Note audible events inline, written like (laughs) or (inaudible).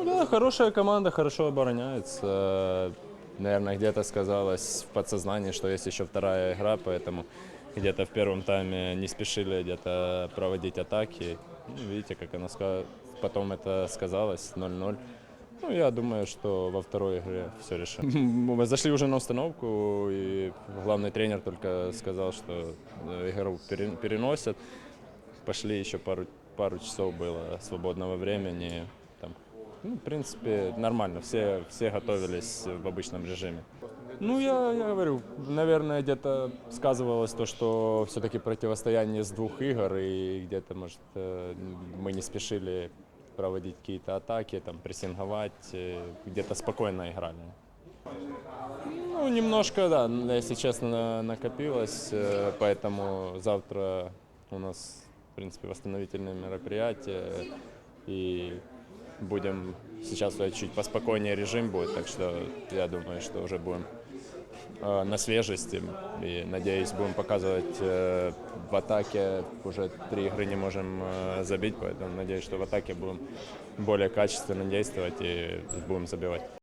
Ну да, хорошая команда, хорошо обороняется. Наверное, где-то сказалось в подсознании, что есть еще вторая игра, поэтому где-то в первом тайме не спешили где-то проводить атаки. Ну, видите, как оно ска- потом это сказалось 0-0. Ну, я думаю, что во второй игре все решим. (laughs) Мы зашли уже на установку, и главный тренер только сказал, что э, игру пере- переносят. Пошли еще пару, пару часов было свободного времени. Там, ну, в принципе, нормально. Все, все готовились в обычном режиме. Ну, я, я говорю, наверное, где-то сказывалось то, что все-таки противостояние с двух игр, и где-то, может, э, мы не спешили проводить какие-то атаки, там, прессинговать, э, где-то спокойно играли. Ну, немножко, да, если честно, накопилось, э, поэтому завтра у нас, в принципе, восстановительные мероприятия, и будем, сейчас чуть поспокойнее режим будет, так что я думаю, что уже будем э, на свежести, и, надеюсь, будем показывать э, в атаке, уже три игры не можем э, забить, поэтому надеюсь, что в атаке будем более качественно действовать и будем забивать.